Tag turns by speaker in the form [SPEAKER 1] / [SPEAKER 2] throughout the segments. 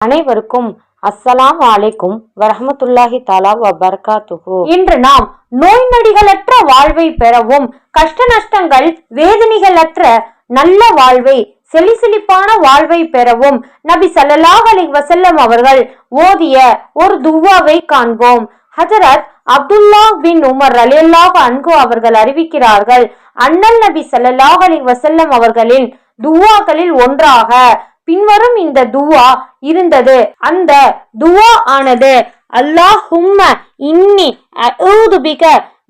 [SPEAKER 1] அனைவருக்கும் அஸ்ஸலாம் அலைக்கும் வரஹமத்துல்லாஹி தாலா வபர்காத்துகு இன்று நாம் நோய் நடிகளற்ற வாழ்வை பெறவும் கஷ்ட நஷ்டங்கள் வேதனைகளற்ற நல்ல வாழ்வை செழிசெழிப்பான வாழ்வை பெறவும் நபி சல்லாஹ் அலி வசல்லம் அவர்கள் ஓதிய ஒரு துவாவை காண்போம். ஹஜரத் அப்துல்லா பின் உமர் அலியல்லாஹ் அன்கு அவர்கள் அறிவிக்கிறார்கள் அண்ணல் நபி சல்லாஹ் அலி வசல்லம் அவர்களின் துவாக்களில் ஒன்றாக பின்வரும் இந்த துவா இருந்தது. அந்த துவா ஆனது அல்லாஹும்ம இன்னி அஊதுபிக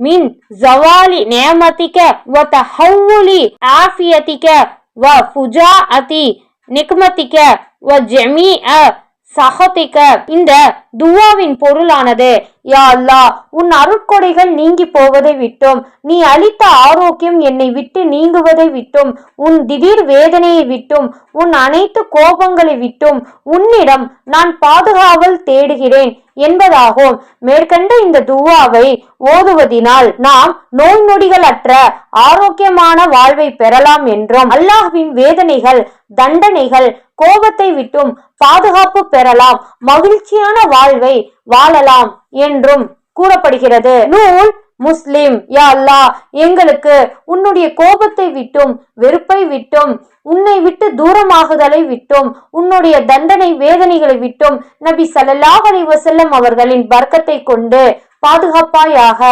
[SPEAKER 1] மின் ஜவாலி நேமதிக வ தஹவுலி ஆஃபியதிக வ ஃபுஜாஅதி நிக்மதிக வ ஜமீஅ சஹதிக இந்த துவாவின் பொருளானது. யா அல்லாஹ் உன் அருட்கொடைகள் நீங்கி போவதை விட்டும். நீ அளித்த ஆரோக்கியம் என்னை விட்டு நீங்குவதை விட்டும். உன் திடீர் வேதனையை விட்டும். உன் அனைத்து கோபங்களை விட்டும். உன்னிடம் நான் பாதுகாவல் தேடுகிறேன். என்பதாகும். மேற்கண்ட இந்த துவாவை ஓதுவதினால் நாம் நோய் நொடிகளற்ற ஆரோக்கியமான வாழ்வை பெறலாம் என்றும் அல்லாஹ்வின் வேதனைகள் தண்டனைகள் கோபத்தை விட்டும் பாதுகாப்பு பெறலாம் மகிழ்ச்சியான வாழ்வை வாழலாம் என்றும் கூறப்படுகிறது. நூல் முஸ்லிம் யா அல்லா எங்களுக்கு உன்னுடைய கோபத்தை விட்டும் வெறுப்பை விட்டும் உன்னை விட்டு தூரமாகுதலை விட்டும் உன்னுடைய தண்டனை வேதனைகளை விட்டும் நபி ஸல்லல்லாஹு அலி வசல்லம் அவர்களின் பர்க்கத்தை கொண்டு பாதுகாப்பாயாக